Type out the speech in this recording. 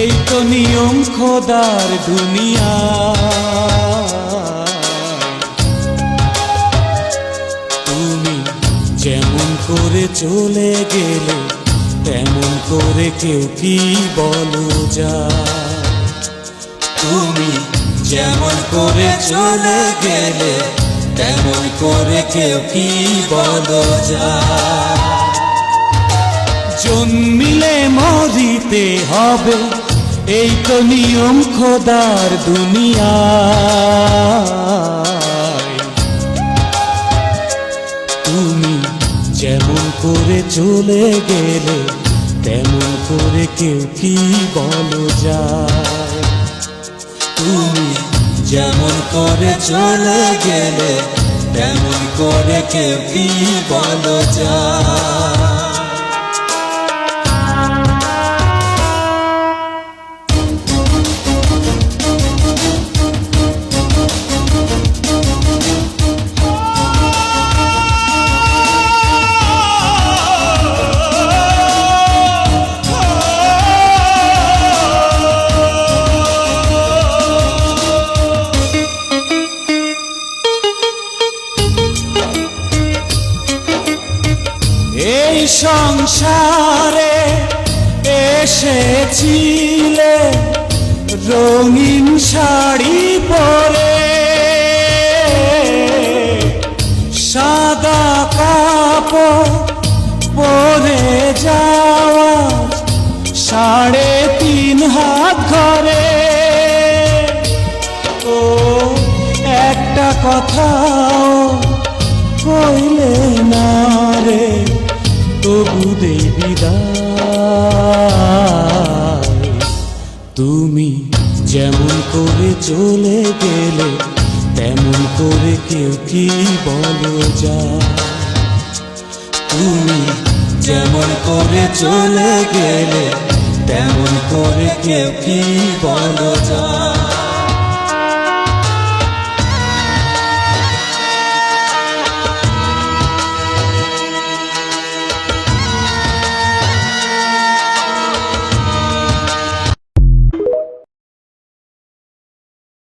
এই তো নিয়ম খোদার দুনিয়া। তুমি যেমন করে চলে গেলে, তেমন করে কেউ কি বলো যা তুমি যেমন করে চলে গেলে, তেমন করে কেউ কি বলো যা জন্মিলে মরিতে হবে। এই তো নিয়ম খোদার দুনিয়া তুমি যেমন করে চলে গেলে, তেমন করে কেউ কি বলো যায়? তুমি যেমন করে চলে গেলে, তেমন করে কেউ কি বলো যায়? এই সংসারে এসেছিলে রঙিন শাড়ি পরে। সাদা কাপড় পরে যাওয়া সাড়ে তিন হাত ঘরে। ও, একটা কথাও কইলে না রে। তবু দেই। বিদায় তুমি যেমন করে চলে গেলে, তেমন করে কেউ কি বলো যা তুমি যেমন করে চলে গেলে, তেমন করে কেউ কি বলো যা